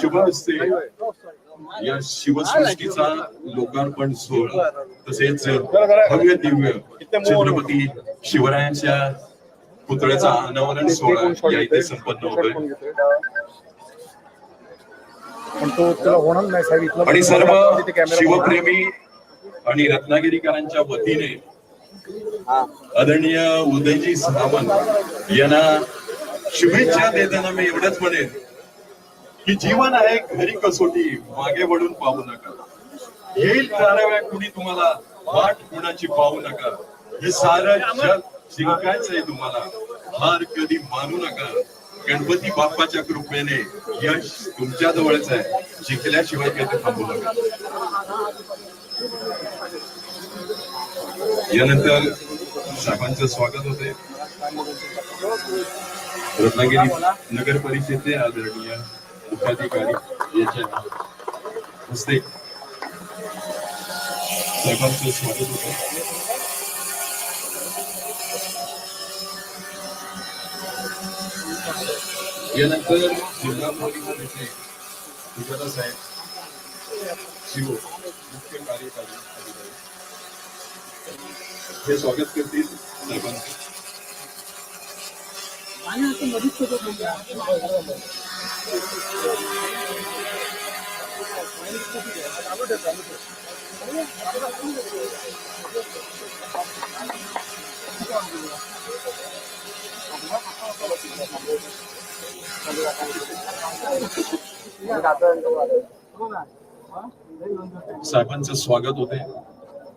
शुभ हस्ते या शिवसृष्टीचा लोकार्पण सोहळा तसेच भव्य दिव्य छत्रपती शिवरायांच्या पुतळ्याचा अनावरण सोहळा या इथे संपन्न होतोय. पण तो होणार नाही आणि सर्व शिवप्रेमी आणि रत्नागिरीकरांच्या वतीने आदरणीय उदयजी सावंत यांना शुभेच्छा देताना मी एवढंच म्हणेन की जीवन आहे घरी कसोटी मागे वळून पाहू नका. येईल कराव्या कुणी तुम्हाला वाट कुणाची पाहू नका. हे सारं जग जिंकायचंय तुम्हाला. हार कधी मानू नका. गणपती बाप्पाच्या कृपेने यश तुमच्या जवळच आहे. जिंकल्याशिवाय कधी थांबू नका. यानंतर साहेबांचं स्वागत होते रत्नागिरी नगर परिषदेचे आदरणीय मुख्याधिकारी यांचे नाव हस्ते साहेबांचं स्वागत होतं. यानंतर जिल्हा परिषदेचे विचारा साहेब शिव मुख्य कार्यकारी अधिकारी. हे स्वागत करतील साहेबांचं. साहेबांचं स्वागत होते.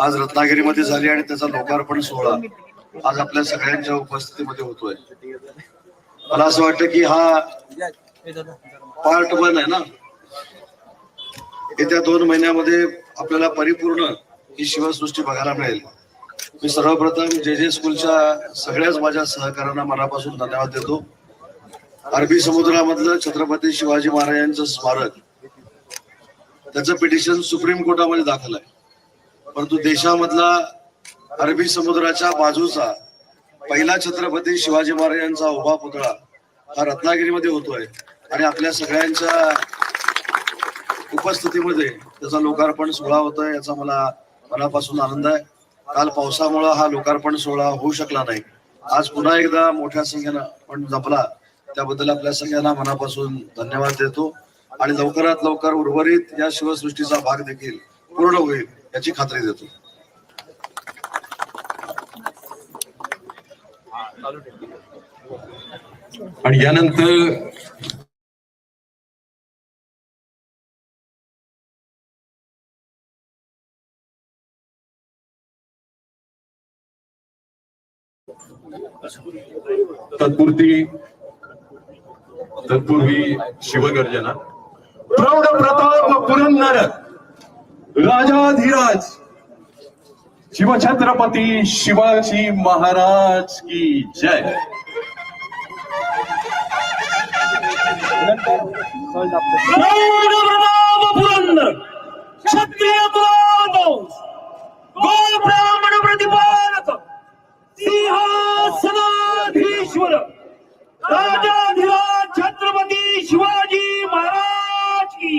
आज रत्नागिरीमध्ये झाली आणि त्याचा लोकार्पण सोहळा आज आपल्या सगळ्यांच्या उपस्थितीमध्ये होतोय. मला असं वाटतं की हा पार्ट वन आहे ना? येत्या दोन महिन्यामध्ये आपल्याला परिपूर्ण ही शिवसृष्टी बघायला मिळेल. मी सर्वप्रथम जे जे स्कूलच्या सगळ्याच माझ्या सहकाऱ्यांना मनापासून धन्यवाद देतो. अरबी समुद्रामधलं छत्रपती शिवाजी महाराजांचं स्मारक त्याचं पिटिशन सुप्रीम कोर्टामध्ये दाखल आहे. परंतु देशामधला अरबी समुद्राच्या बाजूचा पहिला छत्रपती शिवाजी महाराजांचा उभा पुतळा हा रत्नागिरीमध्ये होतोय. आणि आपल्या सगळ्यांच्या उपस्थितीमध्ये त्याचा लोकार्पण सोहळा होतोय याचा मला मनापासून आनंद आहे. काल पावसामुळे हा लोकार्पण सोहळा होऊ शकला नाही. आज पुन्हा एकदा मोठ्या संख्येनं पण जपला त्याबद्दल आपल्या सगळ्यांना मनापासून धन्यवाद देतो. आणि लवकरात लवकर उर्वरित या शिवसृष्टीचा भाग देखील पूर्ण होईल. याची खात्री देतो. आणि यानंतर तत्पुरती तत्पूर्वी शिवगर्जना. प्रौढ प्रताप पुरंदर. राजाधिराज शिवछत्रपती शिवाजी महाराज की जय। पुरंदर क्षत्रिय गो ब्राह्मण प्रतिपालक सिंहासनाधीश्वर राजाधिराज छत्रपती शिवाजी महाराज की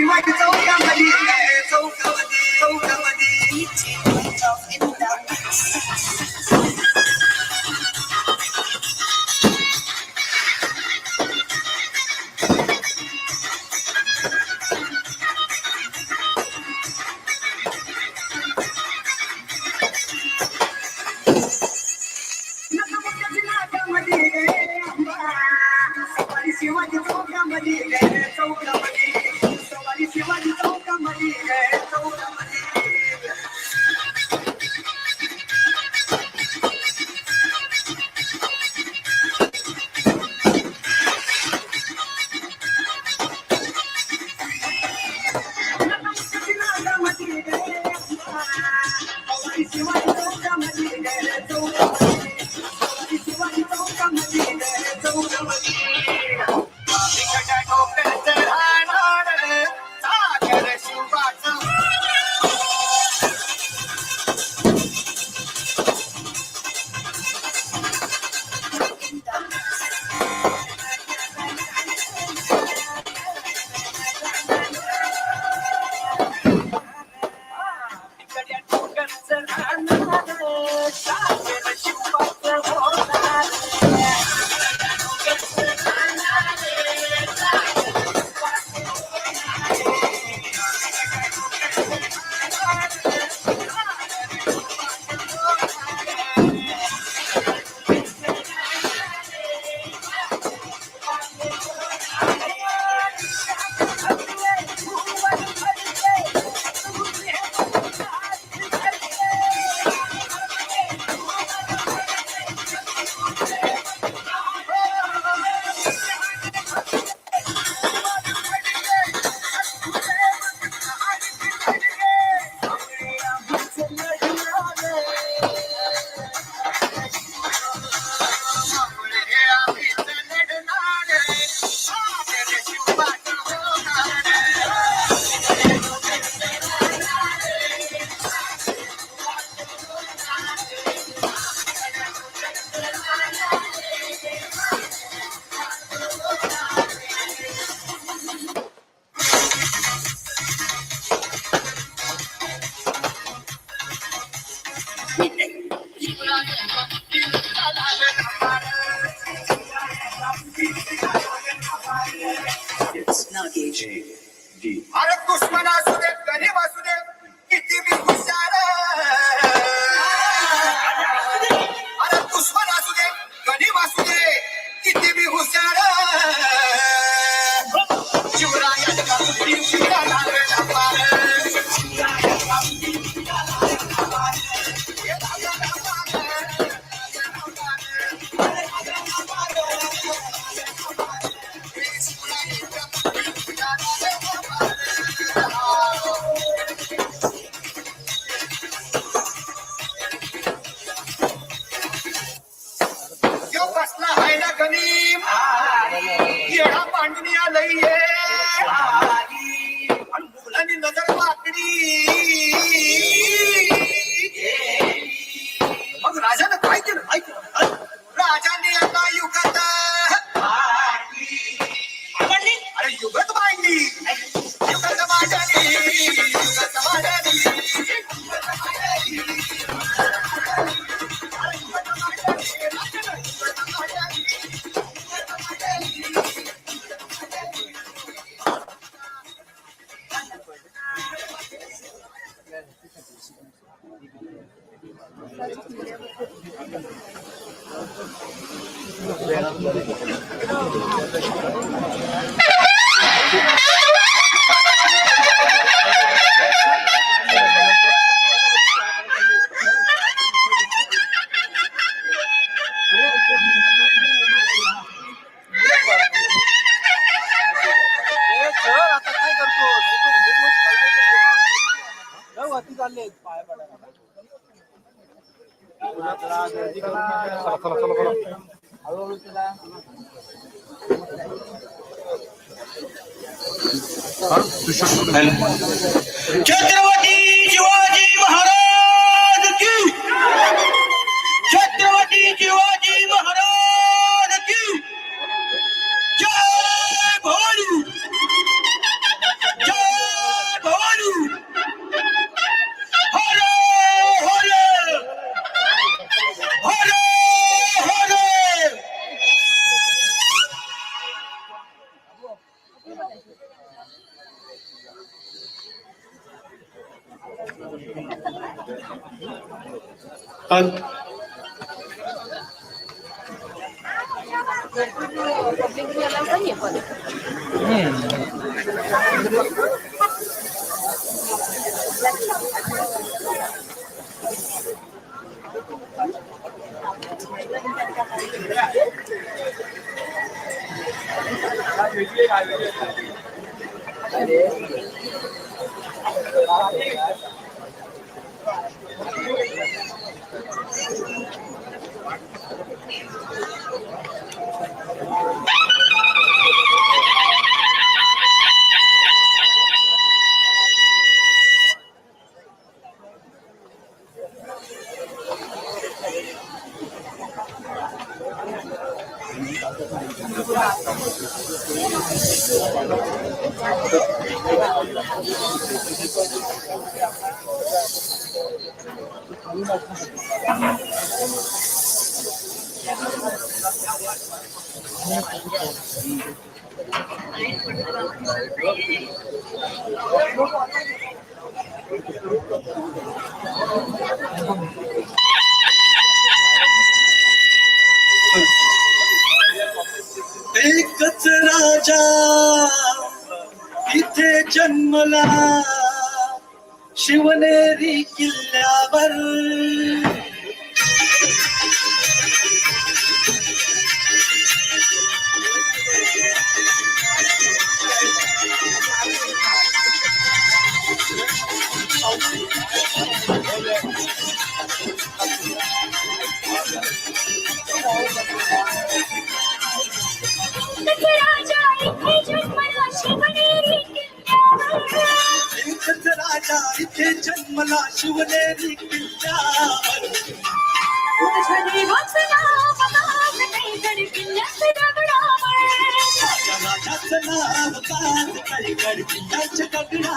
चौकामध्ये चौकामध्ये चौकामध्ये দুশ্মন আছে चला चला छत्रपती शिवाजी महाराज! एकच राजा इथे जन्मला एकच राजा इथे जन्मला. शिवनेरी किल्ल्यावर इथे जन्मला शिवनेरी किल्ल्यावर பாத்து கை கடிச்சு கட்டுடா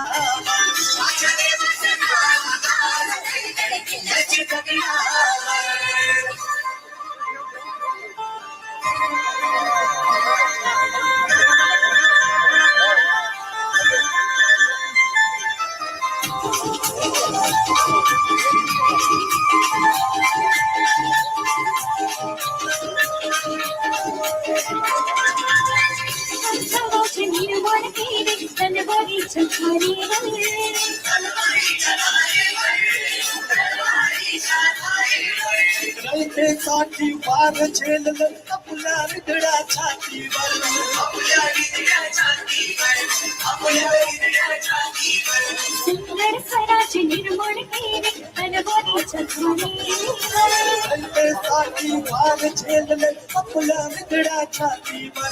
वार झेललं आपल्या विदळ्या छातीवर सुंदर केले आपल्या विदळ्या छातीवर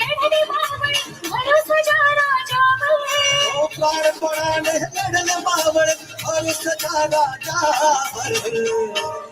लढले बावळ भरोसा राजावर ओ प्राणपणाने लढलं बावळ भरसचा राजावर माझ्या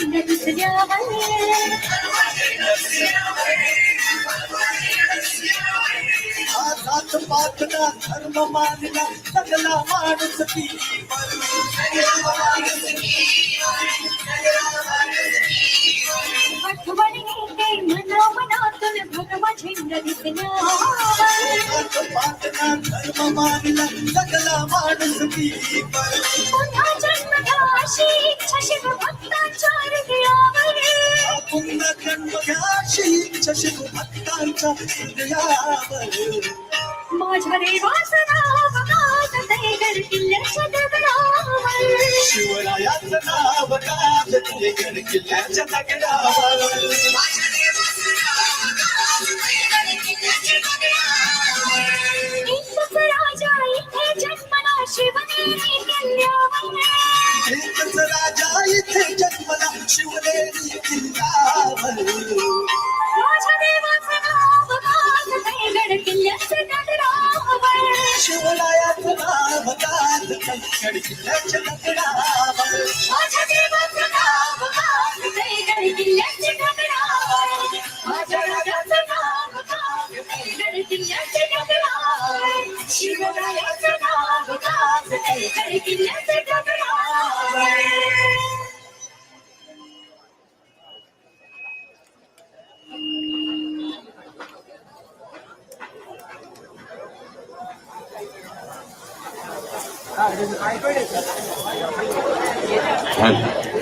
गाज कैगड किल्ल्याचे दगडावर शिवरायाचं नाव गाज पैगड किल्ल्याच्या दगडावर माझ्या देवाचं नाव गाज कैगड किल्ल्याचे दगडावर आठवणी येते मनामनात माझी झेंड इच्छा शिव भक्तांच्या हृदयावर पुन्हा इच्छा शिव भक्तांच्या हृदयावर माझ्या देवाचं नाव किल्ल्याच्या दगडावर शिवरायाचं नाव गाजते किल्ल्याच्या दगडावर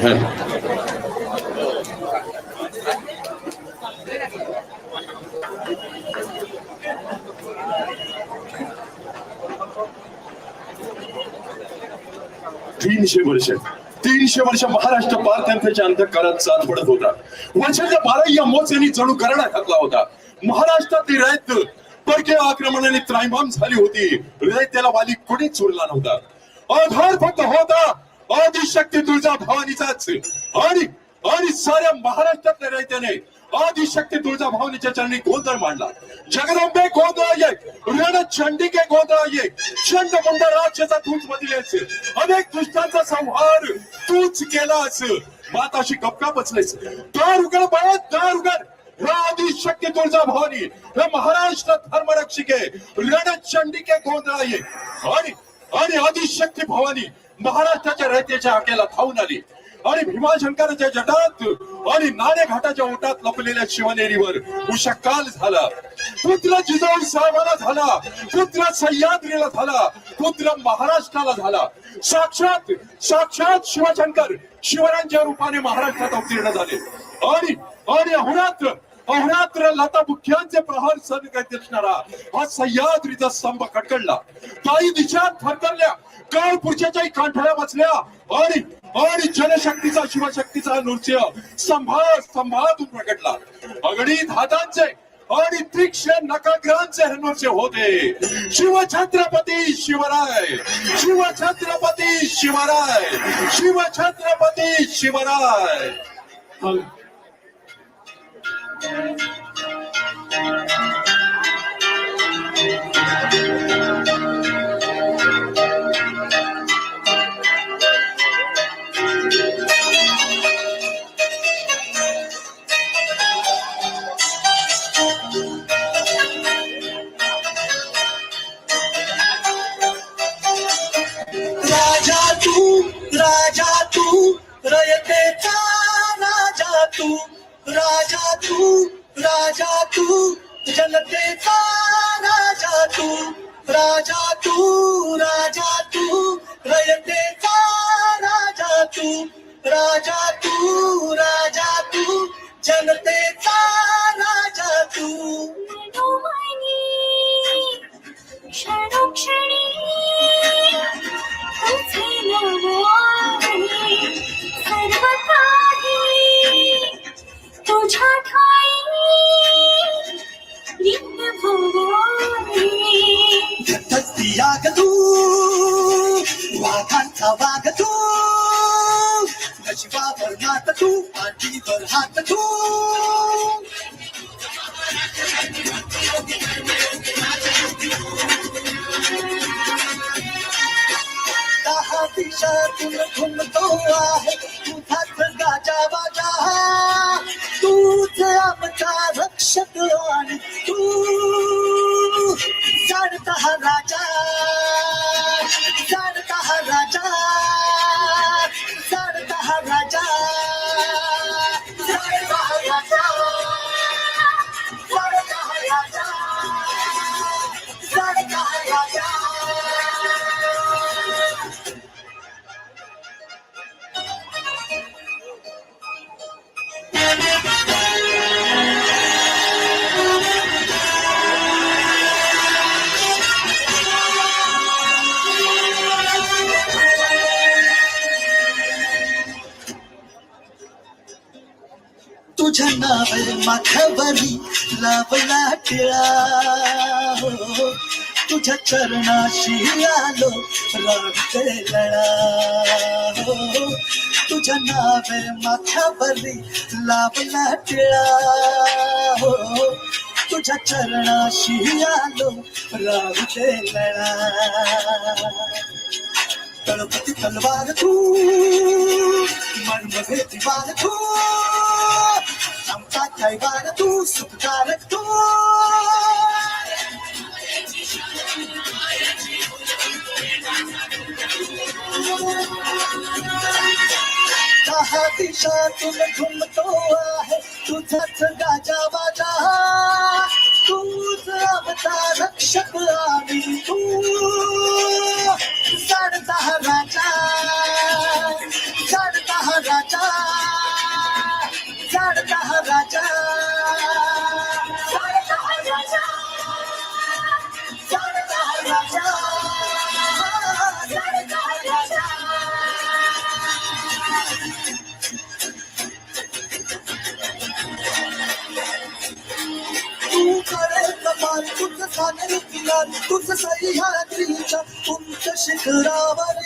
तीनशे वर्ष तीनशे वर्ष महाराष्ट्र पारतंत्र्याच्या अंधकारात साथ पडत होता. वर्षाच्या बारा या मोत्यांनी जणू करणा घातला होता. महाराष्ट्रातील रयत परकीय आक्रमणाने त्रायमाम झाली होती. रयतेला वाली कोणीच उरला नव्हता. आधार फक्त होता. आदिशक्ती तुळजा भवानीचाच आणि आणि साऱ्या महाराष्ट्रातल्या रयतेने आदिशक्ती तुळजा भवानीच्या चरणी गोंधळ मांडला. जगदंबे गोंधळ ये रण चंडिके गोंधळ एक चंड मुंड राज्याचा तूच बदलेस अनेक दुष्टांचा संहार तूच केलास. माताशी गपका बसलेस. दार उघड बाळा दार उघड. आदिशक्ती तुळजा भवानी ह्या महाराष्ट्र धर्मरक्षिके रण चंडिके गोंधळ ये. आणि आणि आदिशक्ती भवानी महाराष्ट्राच्या रयतेच्या हाकेला धावून आली. आणि भीमाशंकराच्या जटात आणि नाणे घाटाच्या ओटात लपलेल्या शिवनेरीवर उषा काल झाला. पुत्र जिजाऊ साहेबाला झाला. पुत्र सह्याद्रीला झाला. पुत्र महाराष्ट्राला झाला. साक्षात साक्षात शिवशंकर शिवरांच्या रूपाने महाराष्ट्रात अवतीर्ण झाले. आणि आणि अहोरात्र अहोरात्र लता मुख्यांचे प्रहार सण करत असणारा हा सह्याद्रीचा स्तंभ कडकडला काही दिशात थरथरल्या काळ पुढच्याच्याही कांठाळ्या बसल्या आणि आणि जनशक्तीचा शिवशक्तीचा नृत्य संभाळ संभाळातून प्रकटला. अगणित हातांचे आणि तीक्ष्ण नकाग्रांचे हे नृत्य होते. शिवछत्रपती शिवराय शिवछत्रपती शिवराय शिवछत्रपती शिवराय. माथ्यावरी लावला टिळा. हो, हो तुझ्या चरणाशी आलो रागते लळा. हो, हो तुझ्या नावे माथ्यावरी लावला टिळा. हो, हो तुझ्या चरणाशी आलो रागते लळा. तळपती तलवार तू मनमध्ये दिवार तू. Taiwana tu super talent tu Kahati sha tu me tum to hai tu chat ga ja ba ja tu sab ta rakshak aa तिला तुझ सह्याद्रीच्या उंच शिखरावर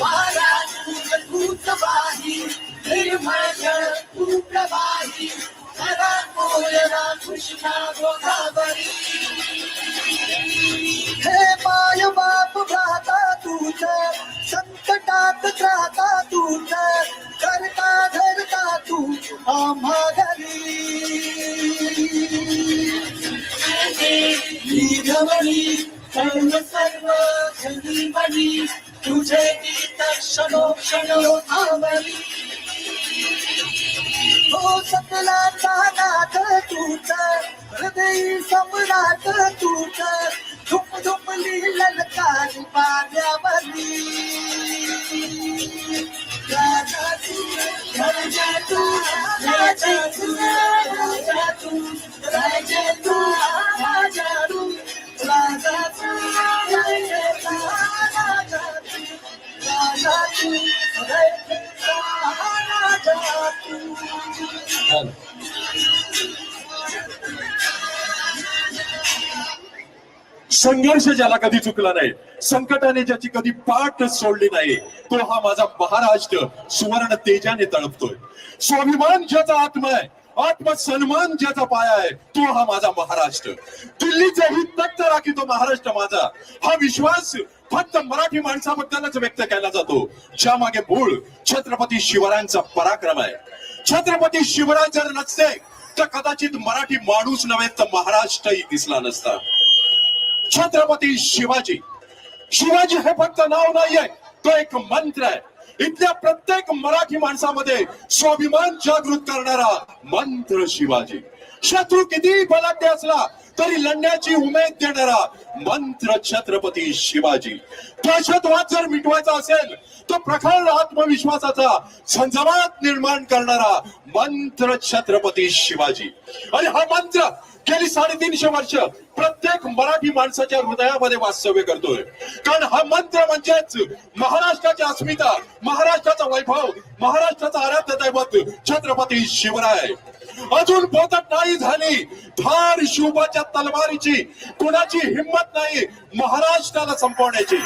महाराज तुझ बाही निर्मळ तू प्रवाही खरा कोयरा कृष्णा गोदावरी हे माय बाप भ्राता तुझ. संकटात त्राता तुझ. करता धरता तू आम्हा घरी. निगमनी सर्व सर्व धनी तुझे गीत क्षणो क्षणो आवरी हो सकलाचा नाथ तूच हृदय सम्राट तूच धुम धुमली ललकारी पाण्यावरली राजा तू राजा तू राजा तू राजा तू राजा तू राजा तू राजा तू राजा तू राजा तू राजा तू संघर्ष ज्याला कधी चुकला नाही संकटाने ज्याची कधी पाठ सोडली नाही तो हा माझा महाराष्ट्र सुवर्ण तेजाने तळपतोय. स्वाभिमान ज्याचा आत्मा आहे आत्मसन्मान ज्याचा पाया आहे तो हा माझा महाराष्ट्र. दिल्लीचेही तख्त राखी तो महाराष्ट्र माझा. हा विश्वास फक्त मराठी माणसाबद्दलच व्यक्त केला जातो. ज्या मागे मूळ छत्रपती शिवरायांचा पराक्रम आहे. छत्रपती शिवराय जर नसते तर कदाचित मराठी माणूस नव्हे तर महाराष्ट्रही दिसला नसता. छत्रपती शिवाजी. शिवाजी हे फक्त नाव नाहीये तो एक मंत्र आहे. इथल्या प्रत्येक मराठी माणसामध्ये स्वाभिमान जागृत करणारा मंत्र शिवाजी. शत्रू किती बलाढ्य असला तरी लढण्याची उमेद देणारा मंत्र छत्रपती शिवाजी. दहशतवाद जर मिटवायचा असेल तर प्रखर आत्मविश्वासाचा संजमात निर्माण करणारा मंत्र छत्रपती शिवाजी. आणि हा मंत्र गेली साडेतीनशे वर्ष प्रत्येक मराठी माणसाच्या हृदयामध्ये वास्तव्य करतोय. कारण हा मंत्र म्हणजेच महाराष्ट्राची अस्मिता महाराष्ट्राचा वैभव महाराष्ट्राचा आराध्य दैवत छत्रपती शिवराय. अजून पोतट नाही झाली धार शिवबाच्या तलवारीची कुणाची हिंमत नाही महाराष्ट्राला संपवण्याची.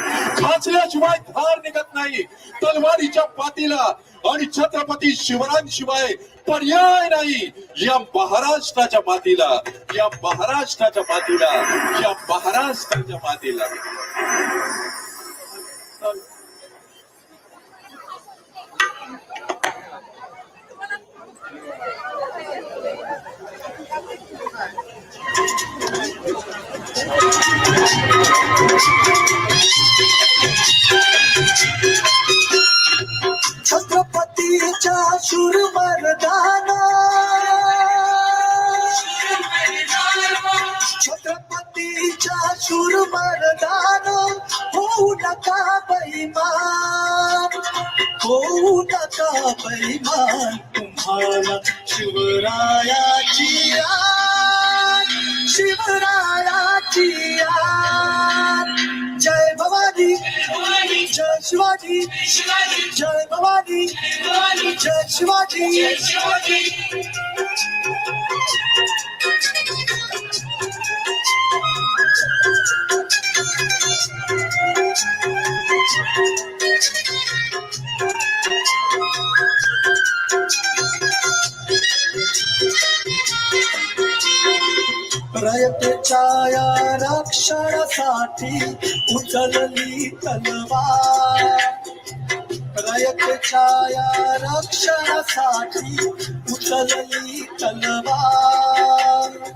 खाचल्याशिवाय धार निघत नाही. तलवारीच्या पातीला आणि छत्रपती शिवरायांशिवाय पर्याय नाही. या महाराष्ट्राच्या मातीला या महाराष्ट्राच्या मातीला या महाराष्ट्राच्या मातीला. छत्रपतीच्या शूर मर्दाना छत्रपतीच्या शूर मर्दान होऊ नका बैमान. होऊ नका बैमान तुम्हाला शिवरायाची शिवराया जय भवानी जय शिवाजी जय भवानी जय शिवाजी प्रयत्नाच्या छाया रक्षणासाठी उचलली तलवार. प्रयत छाया रक्षणासाठी उचलली तलवार.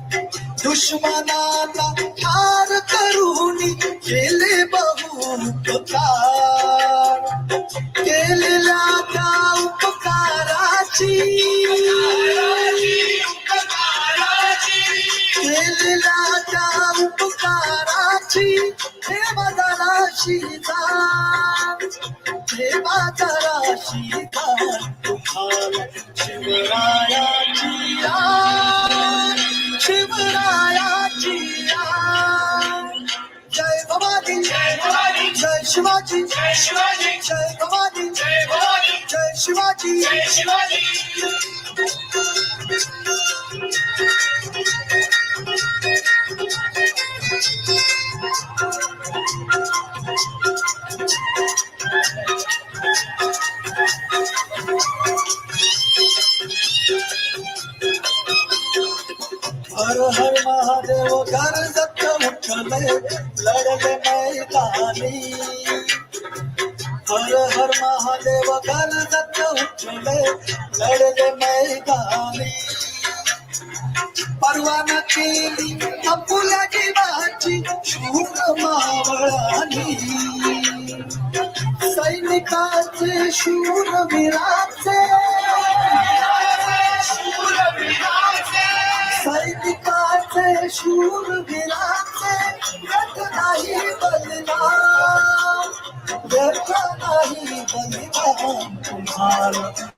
दुश्मनाला ठार करून केले बहुपकार केलेल्या त्या उपकाराची हर हर महादेव गर्जत उठले लढले मैदानी। हर हर महादेव गर्जत उठले लढले मैदानी परवाना केली अपुल्या जीवाची शूर मावळानी। सैनिकाचे शूर विराचे सैनिकाचे शूर विराचे नाही बदला व्यर्थ नाही बलिदान तुम्हाला